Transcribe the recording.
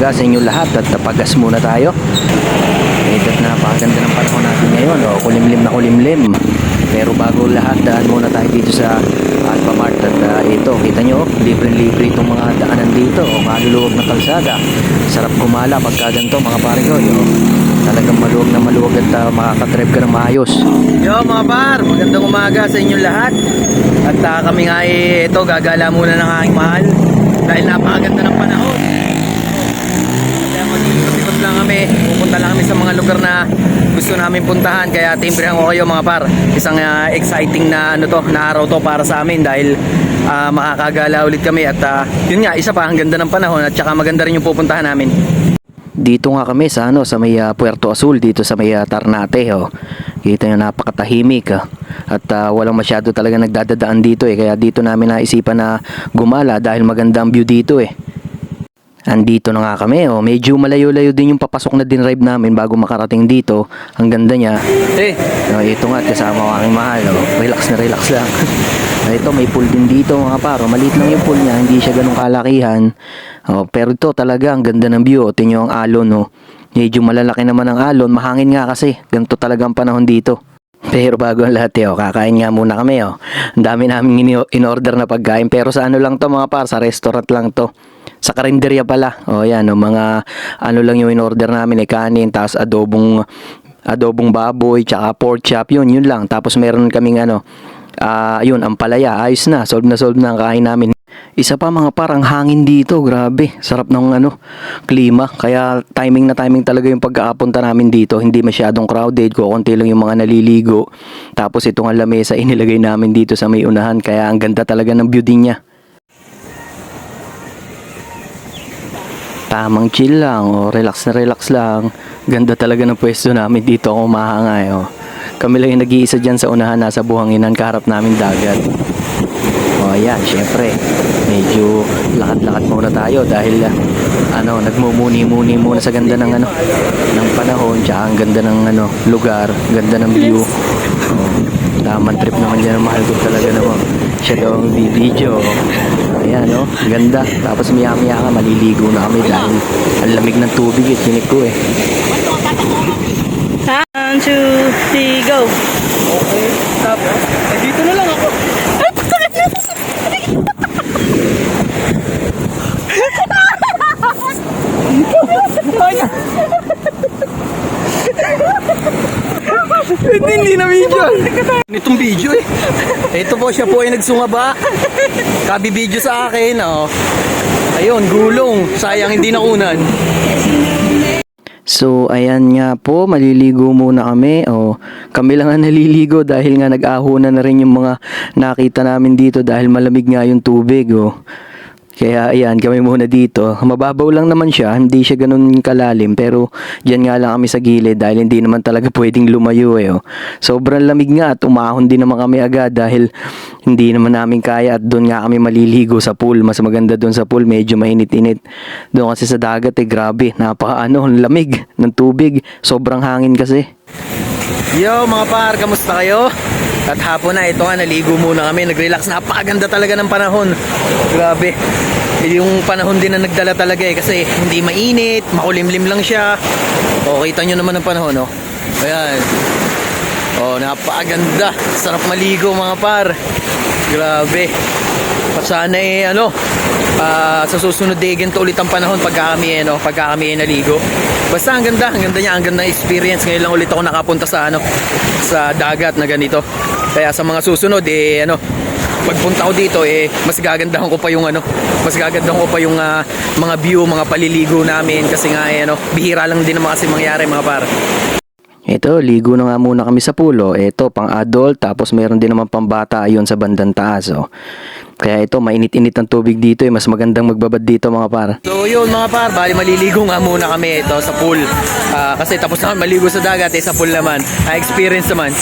umaga sa inyo lahat at tapagas muna tayo. Ito na napakaganda ng panahon natin ngayon. Oh, kulimlim na kulimlim. Pero bago lahat, daan muna tayo dito sa Alphamart. At ah, ito, kita nyo, libre-libre itong mga daanan dito. Oh, maluluwag na kalsada. Sarap gumala pagka ganito mga pare ko. Oh. Talagang maluwag na maluwag at uh, makakatrip ka ng maayos. Yo mga par, magandang umaga sa inyong lahat. At ah, kami nga eh, ito, gagala muna ng aking mahal. Dahil napakaganda ng panahon. Kaya mag-ikot lang Pupunta lang kami sa mga lugar na gusto namin puntahan. Kaya timbrihan ko kayo mga par. Isang ah, exciting na ano to, na araw to para sa amin dahil ah, makakagala ulit kami at ah, yun nga, isa pa ang ganda ng panahon at saka maganda rin yung pupuntahan namin. Dito nga kami sa ano sa may ah, Puerto Azul dito sa may ah, Tarnate oh. Kita nyo napakatahimik ah. At ah, walang masyado talaga nagdadadaan dito eh kaya dito namin naisipan na gumala dahil magandang view dito eh. Andito na nga kami, oh. medyo malayo-layo din yung papasok na dinrive namin bago makarating dito. Ang ganda niya. Eh, oh, ito nga, kasama ko aking mahal. Oh. Relax na relax lang. Ah, ito, may pool din dito mga paro. Maliit lang yung pool niya, hindi siya ganun kalakihan. Oh, pero ito talaga, ang ganda ng view. Oh. Tingnan yung alon, oh. Medyo malalaki naman ang alon. Mahangin nga kasi. Ganito talaga ang panahon dito. Pero bago ang lahat, oh, kakain nga muna kami. Oh. Ang dami namin in-order na pagkain. Pero sa ano lang to mga par, sa restaurant lang to. Sa karinderya pala. O yan, oh, mga ano lang yung in-order namin, eh, kanin, tapos adobong adobong baboy, tsaka pork chop, yun, yun lang. Tapos meron kaming ano, ah yun, ampalaya, ayos na, solve na solve na ang kain namin. Isa pa mga parang hangin dito, grabe. Sarap ng ano, klima. Kaya timing na timing talaga yung pagkaapunta namin dito. Hindi masyadong crowded, kukunti lang yung mga naliligo. Tapos itong lamesa inilagay namin dito sa may unahan. Kaya ang ganda talaga ng view din niya. Tamang chill lang, o relax na relax lang. Ganda talaga ng pwesto namin dito ako mahangay. Oh. Kami lang yung nag-iisa dyan sa unahan, nasa buhanginan, kaharap namin dagat. O ayan, syempre, medyo lakad-lakad muna tayo dahil ah, ano, nagmumuni-muni muna sa ganda ng ano, ng panahon, tsaka ang ganda ng ano, lugar, ganda ng view. Oh, tamang trip naman yan ang mahal ko talaga naman. Siya daw ang video. Ayan, no? Ganda. Tapos maya-maya ka, maliligo na kami dahil ang lamig ng tubig eh. Tinik ko eh. One, two, three, go! Okay. Tapos, eh, dito na lang ako. Hindi, hindi na video. Itong video eh. Ito po siya po ay nagsungaba. Kabi video sa akin. Oh. Ayun, gulong. Sayang hindi nakunan. So, ayan nga po, maliligo muna kami. O, kami lang ang naliligo dahil nga nag-ahona na rin yung mga nakita namin dito dahil malamig nga yung tubig. O. Kaya ayan, kami muna dito. Mababaw lang naman siya, hindi siya ganun kalalim. Pero dyan nga lang kami sa gilid dahil hindi naman talaga pwedeng lumayo eh. oh. Sobrang lamig nga at umahon din naman kami agad dahil hindi naman namin kaya at doon nga kami maliligo sa pool. Mas maganda doon sa pool, medyo mainit-init. Doon kasi sa dagat eh, grabe. Napaka ano, lamig ng tubig. Sobrang hangin kasi. Yo mga par, kamusta kayo? At hapon na, ito nga, naligo muna kami, nag-relax. Napakaganda talaga ng panahon. Grabe. Yung panahon din na nagdala talaga eh, kasi hindi mainit, makulimlim lang siya. O, kita nyo naman ang panahon, no? Ayan. Oh, napakaganda. Sarap maligo mga par. Grabe. Sana eh, ano, ah, sa susunod day, ganito ulit ang panahon pagka kami, eh, no, pagka kami eh, naligo. Basta ang ganda, ang ganda niya, ang ganda experience. Ngayon lang ulit ako nakapunta sa, ano, sa dagat na ganito. Kaya sa mga susunod, eh, ano, pagpunta ko dito, eh, mas gagandahan ko pa yung, ano, mas gagandahan ko pa yung ah, mga view, mga paliligo namin. Kasi nga, eh, ano, bihira lang din naman kasi mangyari mga par. Ito, ligo na nga muna kami sa pulo. Ito, pang adult, tapos meron din naman pang bata ayon sa bandang taas. Oh. Kaya ito, mainit-init ang tubig dito eh. Mas magandang magbabad dito mga par. So yun mga par, bali maliligo nga muna kami ito sa pool. Ah, kasi tapos naman maligo sa dagat eh, sa pool naman. Ah, experience naman.